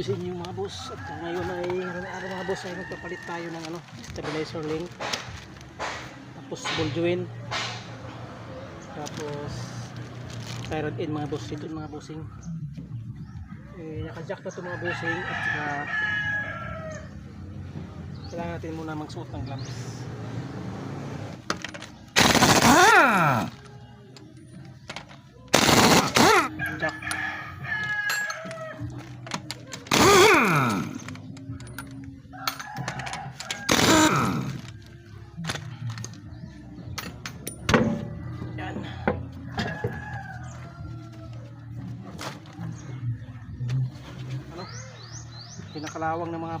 servicing yung mga boss at ngayon ay araw mga boss ay magpapalit tayo ng ano stabilizer link. Tapos ball joint tapos tyrant in mga boss ito mga bossing. Eh, nakajack na ito mga bossing at saka kailangan natin muna magsuot ng gloves. Jack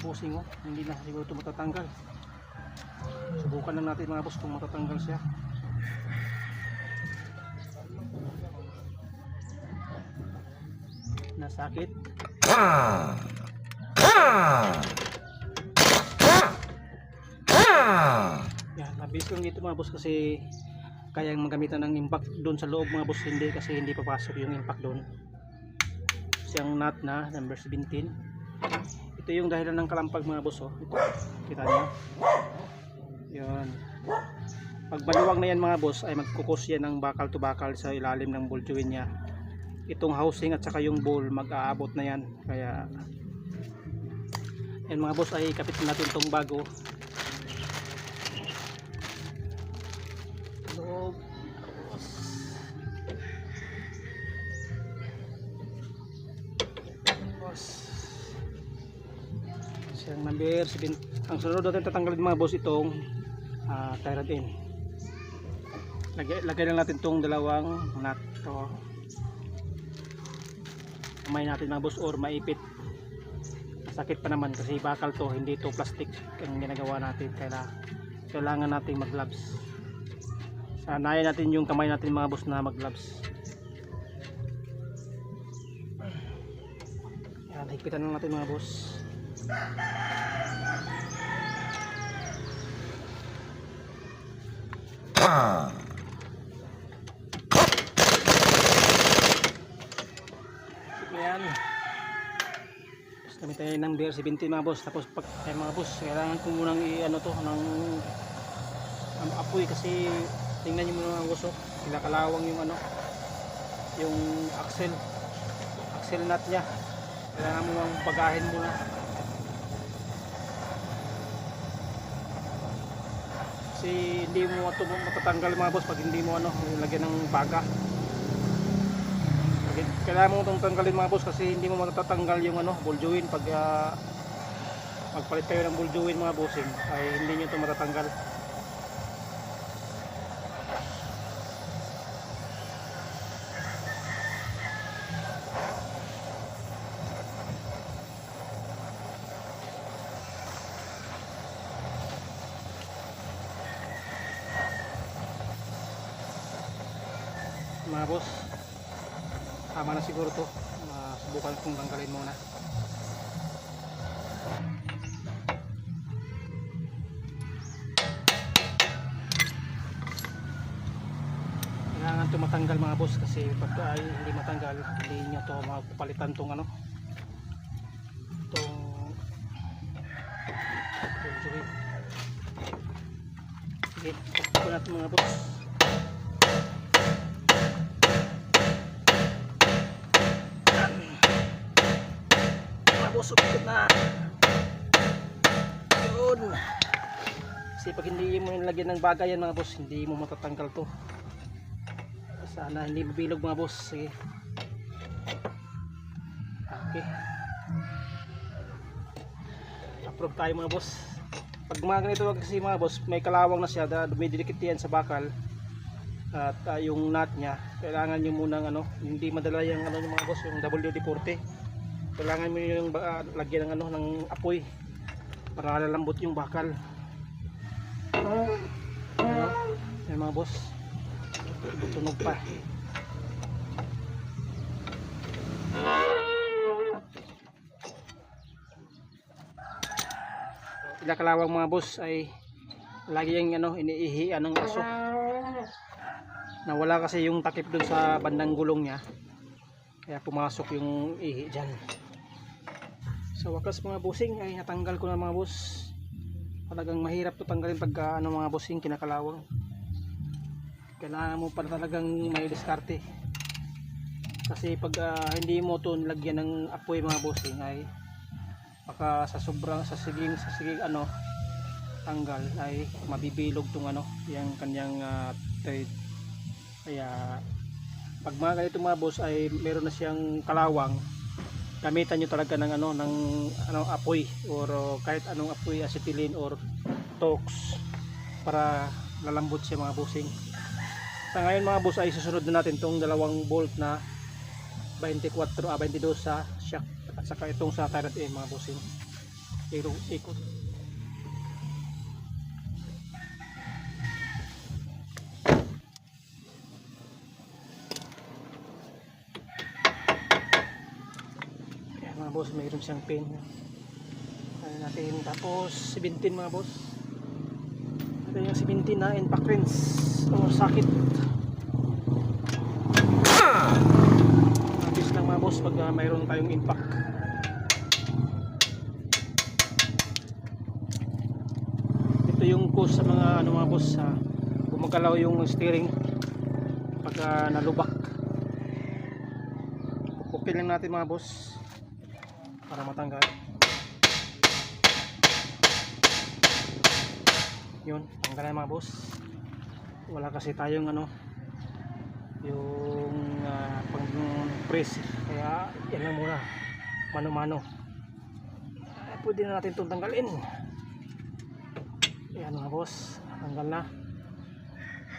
mga pusing oh. Hindi na siguro ito matatanggal. Subukan lang natin mga boss kung matatanggal siya. Nasakit. Yan, nabis lang dito mga boss kasi kayang magamitan ng impact doon sa loob mga boss hindi kasi hindi papasok yung impact doon. Siyang nut na number 17. Ito yung dahilan ng kalampag mga boss oh. Ito, kita niyo. Yan. Pag maluwag na yan mga boss ay magkukos yan ng bakal to bakal sa ilalim ng ball joint niya. Itong housing at saka yung bowl mag-aabot na yan. Kaya yan mga boss ay kapit natin tong bago siyang number 7 ang sunod natin tatanggalin mga boss itong uh, tyrant in lagay, lagay lang natin itong dalawang nut to. Kamay natin mga boss or maipit. Sakit pa naman kasi bakal to hindi to plastic ang ginagawa natin. Kaya kailangan natin mag gloves sanayan natin yung kamay natin mga boss na mag gloves yan higpitan lang natin mga boss yan tapos kami tayo ng beer 17 mga boss. Tapos pag ay mga boss kailangan ko munang i ano to ng ang apoy kasi tingnan nyo muna mga boss oh. Kinakalawang yung ano yung axle. Axle nut nya kailangan mo mang pagahin muna kasi hindi mo ito matatanggal mga boss pag hindi mo ano lagyan ng baga. Kailangan mo itong tanggalin mga boss kasi hindi mo matatanggal yung ano ball pag ah, magpalit kayo ng ball mga bossing ay hindi nyo ito matatanggal mga boss. Tama na siguro to. Subukan kong tanggalin muna. Kailangan to matanggal mga boss kasi pag ay hindi matanggal hindi nyo to mapapalitan tong ano tong tong joint sige tapos natin mga boss Umikot na. Yun. Kasi pag hindi mo nilagyan ng bagay yan mga boss, hindi mo matatanggal to. Sana hindi mabilog mga boss. Sige. Okay. Approve tayo mga boss. Pag mga ganito kasi mga boss, may kalawang na siya, dumidikit yan sa bakal. At ah, yung nut niya, kailangan nyo munang ano, hindi madala yung ano mga boss, yung WD-40 kailangan mo yung uh, lagyan ng ano ng apoy para lalambot yung bakal. Ano yan mga boss. Tunog pa. Pinakalawang mga boss ay lagi yung ano iniihian ng aso. Nawala kasi yung takip dun sa bandang gulong niya. Kaya pumasok yung ihi dyan Sa wakas mga bossing ay natanggal ko na mga boss. Talagang mahirap to tanggalin pagka ano mga bossing kinakalawang. Kailangan mo pa talagang may diskarte. Kasi pag ah, hindi mo to nilagyan ng apoy mga bossing ay baka sa sobrang sa siging sa siging ano tanggal ay mabibilog tong ano yung kanyang ah, thread. Kaya pag mga ganito mga boss ay meron na siyang kalawang gamitan nyo talaga ng ano ng ano apoy or kahit anong apoy acetylene or tox para lalambot siya mga bossing sa ngayon mga boss ay susunod na natin tong dalawang bolt na 24 ah, 22 sa shock at saka itong sa tyrant A mga bossing ikot boss, mayroon siyang pin. Ano natin, tapos 17 mga boss. Ito yung 17 na impact rinse o sakit. Mabis lang mga boss pag uh, mayroon tayong impact. Ito yung cause sa mga ano mga boss sa gumagalaw yung steering pag uh, nalubak. Pupukin lang natin mga boss para matanggal. Yun tanggal na mga boss. Wala kasi tayong ano yung uh, pang press. Kaya yan lang muna. Mano mano uh, pwede na natin itong tanggalin. Yan mga boss? Tanggal na.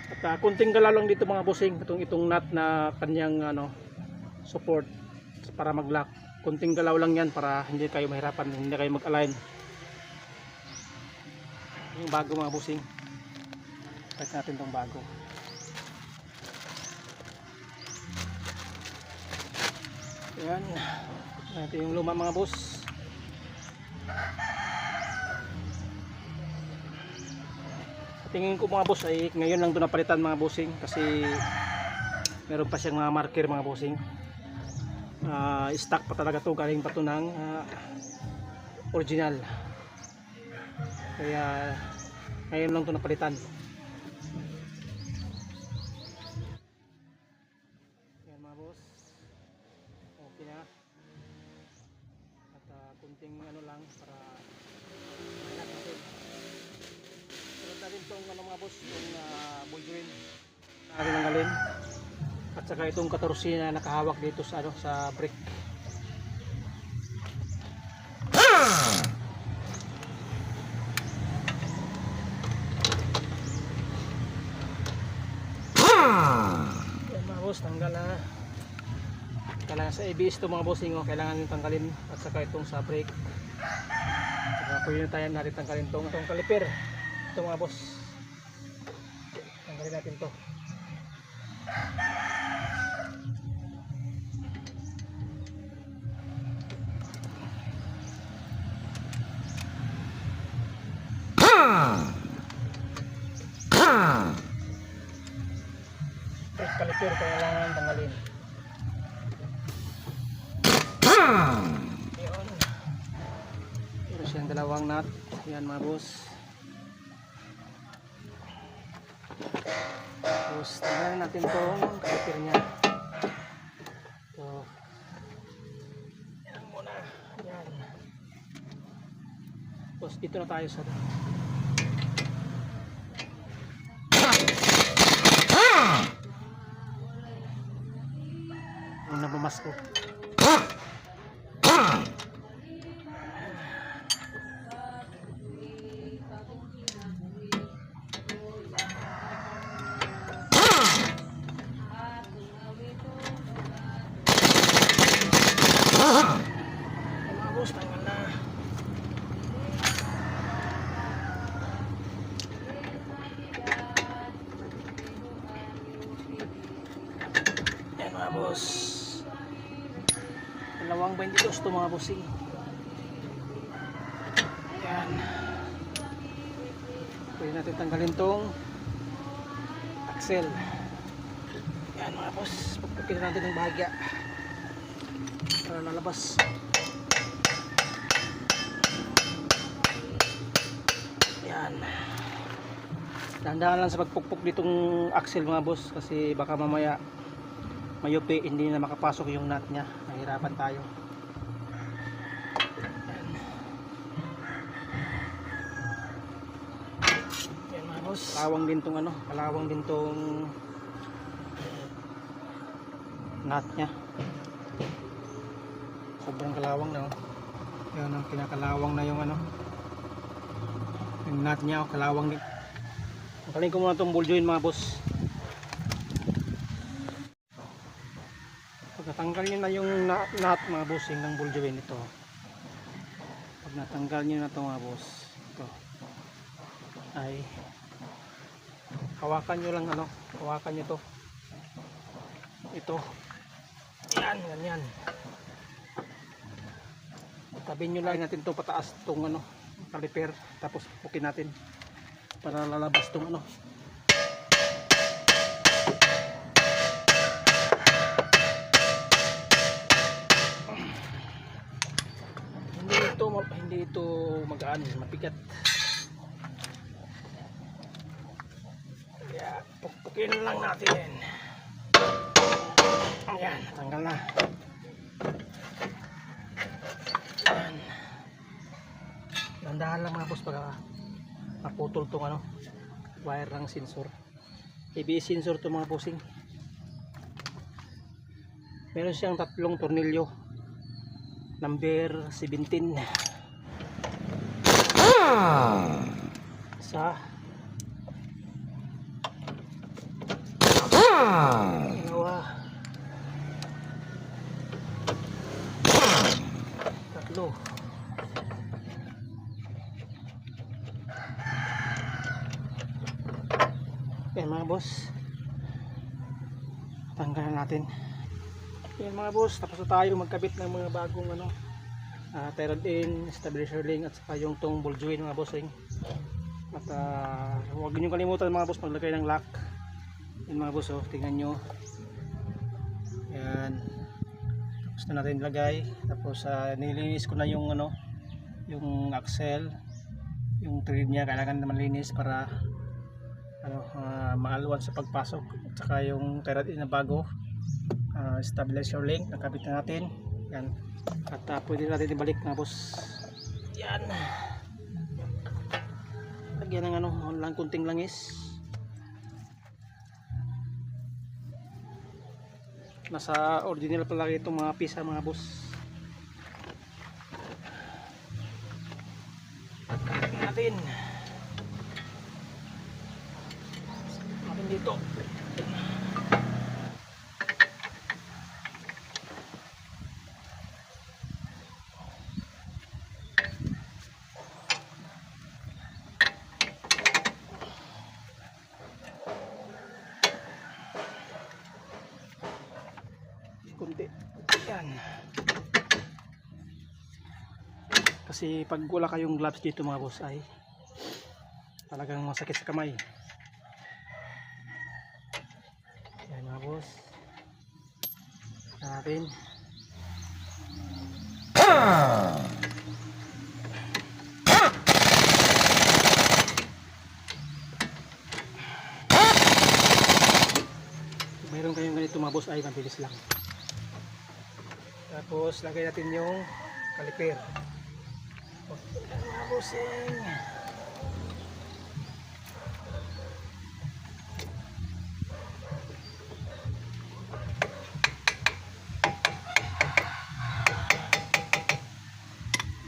At uh, kunting galaw lang dito mga bossing itong itong nut na kanyang ano support para mag-lock kunting galaw lang yan para hindi kayo mahirapan hindi kayo mag-align. Yung bago mga busing check natin tong bago. Yan ito yung luma mga boss. Tingin ko mga boss ay ngayon lang ito napalitan mga busing kasi meron pa siyang mga marker mga busing uh, stock pa talaga to galing pa to ng ah, original. Kaya ngayon lang to napalitan. Yan mga boss. Okay na. At ah, kunting ano lang para maingat natin. Natin tong ano mga boss yung uh, bulgrin natin tanggalin at saka itong 14 na nakahawak dito sa ano sa brick. Boss, tanggal na. Kailangan sa ABS to mga bossing oh, kailangan yung tanggalin at saka itong sa brake. Saka pwede na tayo natin tanggalin itong, itong kaliper. Ito mga boss. Tanggalin natin to. Caliper kailangan tanggalin. Meron siyang dalawang nut yan mga boss. Tapos tanggalin natin tong caliper niya. So yan muna yan tapos dito na tayo sa Ang nabamasko dalawang 22 ito mga bossing. Yan pwede natin tanggalin tong axle. Yan mga boss. Pagpapitan natin ng bahagya para lalabas. Yan dahan-dahan lang sa pagpukpuk nitong axle mga boss kasi baka mamaya mayupi hindi na makapasok yung nut niya. Nahirapan tayo. Yan mga boss. Kalawang din tong ano kalawang din tong nut niya. Sobrang kalawang na oh. yan ang kinakalawang na yung ano yung nut niya oh, kalawang din. Pagaling ko muna itong ball joint mga boss. Pagkatanggal nyo na yung nut mga bossing ng ball joint ito. Pag natanggal nyo na ito mga boss. Ito. Ay hawakan nyo lang ano. Hawakan nyo to. Ito. Yan, ganyan. Tabi nyo lang natin to pataas tong ano kaliper tapos pukin natin para lalabas tong ano ito magaan mabigat. Kaya pukpukin lang natin. Ayan tanggal na. Ayan. Dandahan lang mga boss pagka naputol tong ano wire ng sensor. ABS sensor to mga pusing meron siyang tatlong tornilyo. Number 17 sa dalawa tatlo Yan mga boss. Tanggalan natin. Yan mga boss, tapos na tayo magkabit ng mga bagong ano, uh, tyrant in, stabilizer link at saka yung tong ball joint mga bossing. At uh, huwag niyo kalimutan mga boss maglagay ng lock. Yan mga boss oh, tingnan nyo. Yan. Tapos na natin ilagay. Tapos uh, nilinis ko na yung ano, yung axle, yung thread niya kailangan na malinis para ano, uh, maalwan sa pagpasok at saka yung tyrant in na bago uh, stabilizer link nakabit na natin yan at uh, pwede natin ibalik na boss. Yan. Lagyan ng ano lang kunting langis. Nasa original pala itong mga pisa mga boss. Natin. Natin dito kunti yan kasi pag wala kayong gloves dito mga boss ay talagang masakit sa kamay. Yan mga boss. Natin. Mayroon kayong ganito mga boss ay mabilis lang. Tapos lagay natin yung kaliper mga bossing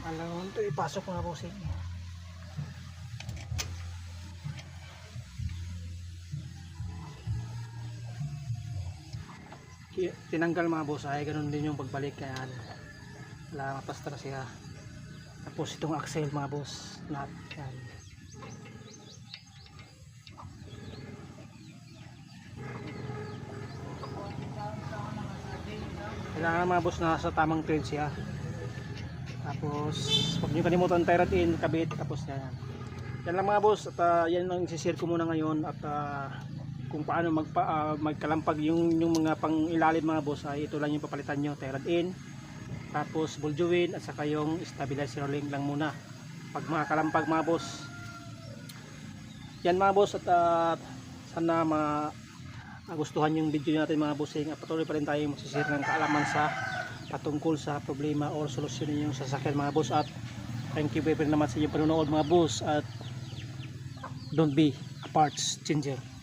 alam mo ito ipasok mga bossing Ki- tinanggal mga boss ay ganun din yung pagbalik kaya wala mapastra siya tapos itong axle mga boss nut yan. Kailangan mga boss na sa tamang thread siya. Tapos huwag nyo kalimutan tyrant in kabit tapos yan. Yan lang mga boss at ah, yan lang isishare ko muna ngayon at ah, kung paano magpa, ah, magkalampag yung, yung mga pang ilalim mga boss ay ito lang yung papalitan nyo tyrant in tapos ball joint at saka yung stabilizer link lang muna. Pag mga kalampag mga boss. Yan mga boss at ah, sana ma nagustuhan yung video natin mga bossing at patuloy pa rin tayo magsisir ng kaalaman sa patungkol sa problema or solusyonin yung sasakyan mga boss. At thank you very much sa inyong panonood mga boss. At don't be a parts changer